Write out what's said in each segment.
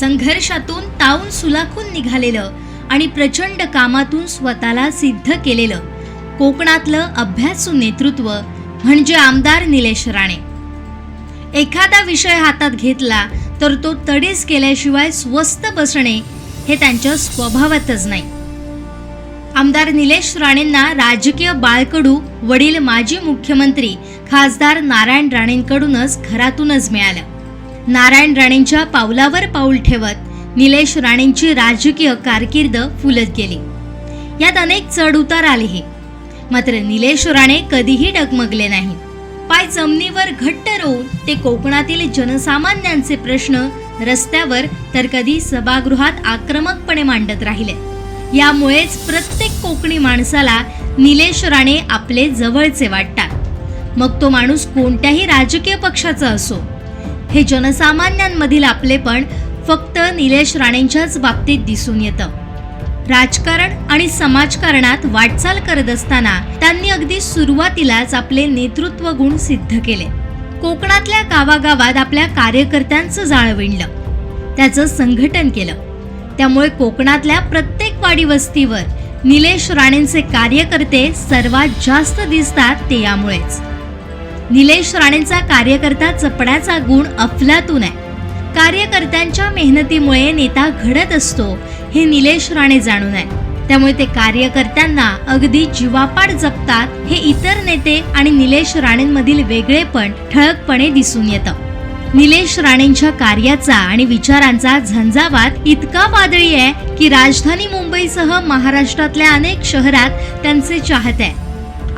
संघर्षातून तावून सुलाखून निघालेलं आणि प्रचंड कामातून स्वतःला सिद्ध केलेलं. कोकणातलं अभ्यासू नेतृत्व म्हणजे आमदार निलेश राणे. एखादा विषय हातात घेतला तर तो तडीस केल्याशिवाय स्वस्त बसणे हे त्यांच्या स्वभावातच नाही. आमदार निलेश राणेंना राजकीय बाळकडू वडील माजी मुख्यमंत्री खासदार नारायण राणेंकडूनच घरातूनच मिळालं. नारायण राणेंच्या पावलावर पाऊल ठेवत निलेश राणेंची राजकीय कारकीर्द फुलत गेली. यात अनेक चढ उतार आले मात्र निलेश राणे कधीही डगमगले नाही पाय जमिनीवर घट्ट रोवून ते कोकणातील जनसामान्यांचे प्रश्न रस्त्यावर तर कधी सभागृहात आक्रमकपणे मांडत राहिले. यामुळेच प्रत्येक कोकणी माणसाला निलेश राणे आपले जवळचे वाटतात. मग तो माणूस कोणत्याही राजकीय पक्षाचा असो हे जनसामान्यांमधील आपलेपण फक्त निलेश राणेंच्याच बाबतीत दिसून येतं. राजकारण आणि समाजकारणात वाटचाल करत असताना त्यांनी अगदी सुरुवातीलाच आपले नेतृत्व गुण सिद्ध केले. कोकणातल्या गावागावात आपल्या कार्यकर्त्यांचं जाळं विणलं. त्याचं संघटन केलं. त्यामुळे कोकणातल्या प्रत्येक वाडी वस्तीवर निलेश राणेंचे कार्यकर्ते सर्वात जास्त दिसतात ते यामुळेच. निलेश राणेंचा कार्यकर्ता चपडाचा गुण अफलातून आहे. कार्यकर्त्यांच्या मेहनतीमुळे नेता घडत असतो हे निलेश राणे जाणून आहे त्यामुळे ते कार्यकर्त्यांना अगदी जीवापाड जपतात हे इतर नेते आणि निलेश राणेंमधील वेगळेपण ठळकपणे दिसून येतं. निलेश राणेंच्या कार्याचा आणि विचारांचा झंझावात इतका वादळी आहे की राजधानी मुंबईसह महाराष्ट्रातल्या अनेक शहरात त्यांचे चाहते आहे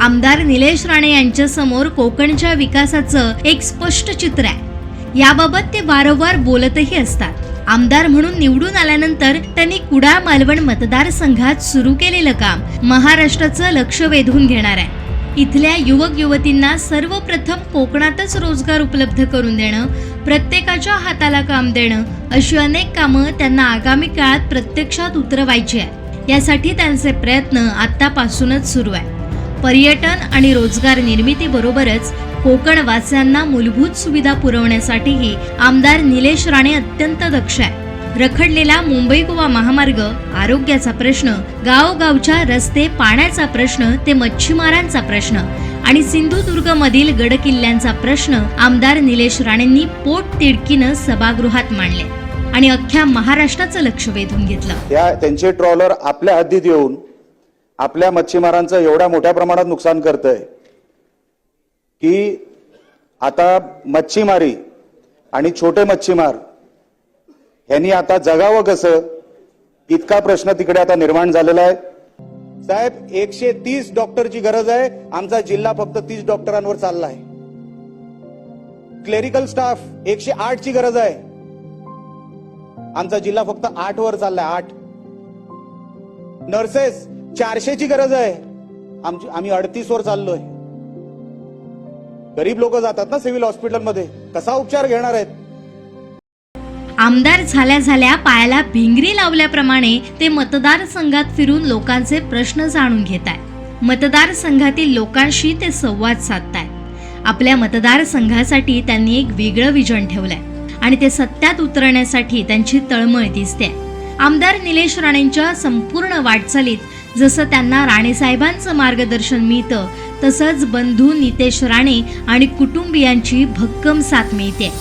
आमदार निलेश राणे यांच्या समोर कोकणच्या विकासाचं एक स्पष्ट चित्र आहे. याबाबत ते वारंवार बोलतही असतात. आमदार म्हणून निवडून आल्यानंतर त्यांनी कुडाळ मालवण मतदारसंघात सुरू केलेलं काम महाराष्ट्राचं लक्ष वेधून घेणार आहे. इथल्या युवक युवतींना सर्वप्रथम कोकणातच रोजगार उपलब्ध करून देणं प्रत्येकाच्या हाताला काम देणं अशी अनेक कामं त्यांना आगामी काळात प्रत्यक्षात उतरवायची आहे यासाठी त्यांचे प्रयत्न आतापासूनच सुरू आहे पर्यटन आणि रोजगार निर्मितीबरोबरच कोकणवासियांना मूलभूत सुविधा पुरवण्यासाठीही आमदार निलेश राणे अत्यंत दक्ष आहे रखडलेला मुंबई गोवा महामार्ग आरोग्याचा प्रश्न गावगावच्या रस्ते पाण्याचा प्रश्न ते मच्छीमारांचा प्रश्न आणि सिंधुदुर्ग मधील गडकिल्ल्यांचा प्रश्न आमदार निलेश राणेंनी पोट तिडकीनं सभागृहात मांडले आणि अख्ख्या महाराष्ट्राचं लक्ष वेधून घेतलं. त्यांचे ट्रॉलर आपल्या हद्दीत येऊन आपल्या मच्छीमारांचं एवढ्या मोठ्या प्रमाणात नुकसान करतंय की आता मच्छीमारी आणि छोटे मच्छीमार यांनी आता जगावं कसं? इतका प्रश्न तिकडे आता निर्माण झालेला आहे. साहेब एकशे तीस डॉक्टरची गरज आहे. आमचा जिल्हा फक्त तीस डॉक्टरांवर चालला आहे क्लेरिकल स्टाफ एकशे आठ ची गरज आहे. आमचा जिल्हा फक्त आठ वर चाललाय आठ. नर्सेस चारशेची गरज आहे. आमची आम्ही अडतीस वर चाललोय. गरीब लोक जातात ना सिव्हिल हॉस्पिटलमध्ये. कसा उपचार घेणार आहेत? आमदार झाल्या झाल्या पायाला भिंगरी लावल्याप्रमाणे ते मतदारसंघात फिरून लोकांचे प्रश्न जाणून घेत आहेत मतदारसंघातील लोकांशी ते संवाद साधताय. आपल्या मतदारसंघासाठी त्यांनी एक वेगळं विजन ठेवलंय. आणि ते सत्यात उतरण्यासाठी त्यांची तळमळ दिसते आमदार निलेश राणेंच्या संपूर्ण वाटचालीत जसं त्यांना राणेसाहेबांचं मार्गदर्शन मिळतं तसंच बंधू नितेश राणे आणि कुटुंबियांची भक्कम साथ मिळते.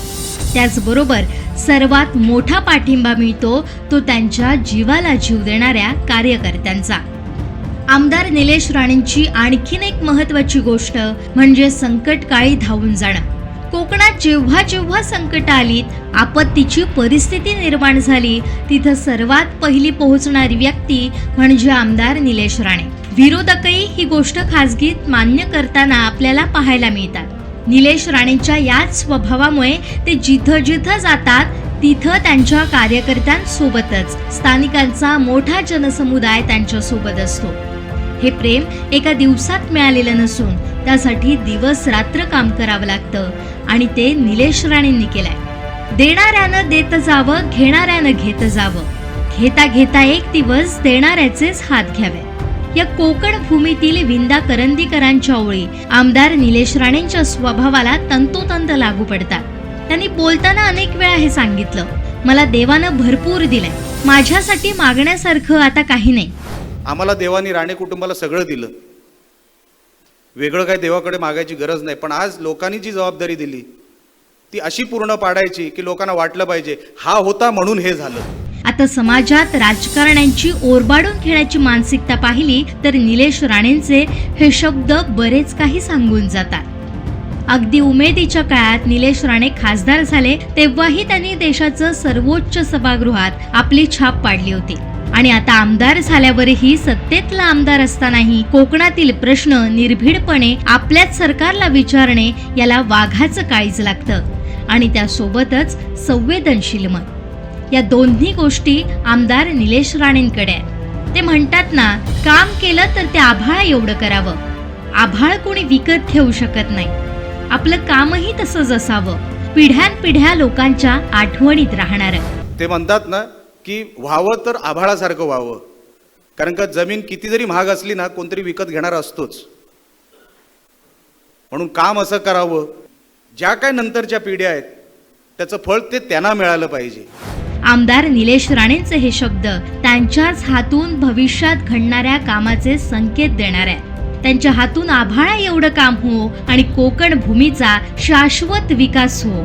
त्याचबरोबर सर्वात मोठा पाठिंबा मिळतो तो त्यांच्या जीवाला जीव देणाऱ्या कार्यकर्त्यांचा. आमदार निलेश राणेंची आणखीन एक महत्वाची गोष्ट म्हणजे संकटकाळी धावून जाणं. कोकणात जेव्हा जेव्हा संकट आलीत आपत्तीची परिस्थिती निर्माण झाली. तिथं सर्वात पहिली पोहोचणारी व्यक्ती म्हणजे आमदार निलेश राणे. विरोधकही ही गोष्ट खासगीत मान्य करताना आपल्याला पाहायला मिळतात. निलेश राणेंच्या याच स्वभावामुळे ते जिथं जिथं जातात तिथं त्यांच्या कार्यकर्त्यांसोबतच स्थानिकांचा मोठा जनसमुदाय त्यांच्यासोबत असतो. हे प्रेम एका दिवसात मिळालेलं नसून त्यासाठी दिवस रात्र काम करावं लागतं. आणि ते निलेश राणेंनी केलंय. देणाऱ्यानं देत जावं घेणाऱ्यानं घेत जावं. घेता घेता एक दिवस देणाऱ्याचेच हात घ्यावे. या कोकण भूमीतील विंदा करंदीकरांच्या ओळी आमदार निलेश राणेंच्या स्वभावाला तंतोतंत लागू पडतात. त्यांनी बोलताना अनेक वेळा हे सांगितलं मला देवानं भरपूर दिलंय. माझ्यासाठी मागण्यासारखं आता काही नाही. आम्हाला देवानी राणे कुटुंबाला सगळं दिलं. वेगळं काही देवाकडे मागायची गरज नाही. पण आज लोकांनी जी जबाबदारी दिली ती अशी पूर्ण पाडायची की लोकांना वाटलं पाहिजे हा होता म्हणून हे झालं. आता समाजात राजकारण्यांची ओरबाडून खेळायची मानसिकता पाहिली तर निलेश राणेंचे हे शब्द बरेच काही सांगून जातात. अगदी उमेदीच्या काळात निलेश राणे खासदार झाले तेव्हाही त्यांनी देशाचं सर्वोच्च सभागृहात आपली छाप पाडली होती. आणि आता आमदार झाल्यावरही सत्तेतला आमदार असतानाही कोकणातील प्रश्न निर्भीडपणे आपल्याच सरकारला विचारणे याला वाघाचं काळीज लागतं. आणि त्यासोबतच संवेदनशील मत. या दोन्ही गोष्टी आमदार निलेश राणेंकडे आहेत. ते म्हणतात ना काम केलं तर ते आभाळ एवढं करावं. आभाळ कोणी विकत घेऊ शकत नाही. आपलं कामही तसंच असावं. पिढ्यानपिढ्या लोकांच्या आठवणीत राहणार. ते म्हणतात ना की व्हावं तर आभाळासारखं व्हावं. कारण का जमीन किती जरी महाग असली ना कोणतरी विकत घेणार असतोच. म्हणून काम असं करावं. ज्या काय नंतरच्या पिढ्या आहेत त्याचं फळ ते त्यांना मिळालं पाहिजे. आमदार निलेश राणेंचे हे शब्द त्यांच्याच हातून भविष्यात घडणाऱ्या कामाचे संकेत देणार आहे त्यांच्या हातून आभाळा एवढं काम हो आणि कोकण भूमीचा शाश्वत विकास हो.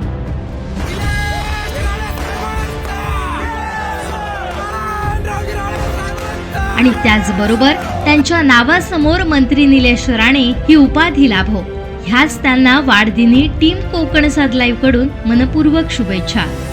आणि त्याचबरोबर त्यांच्या नावासमोर मंत्री निलेश राणे ही उपाधी लाभो हो. ह्याच त्यांना वाढदिनी टीम कोकण साध लाईव्हकडून मनपूर्वक शुभेच्छा.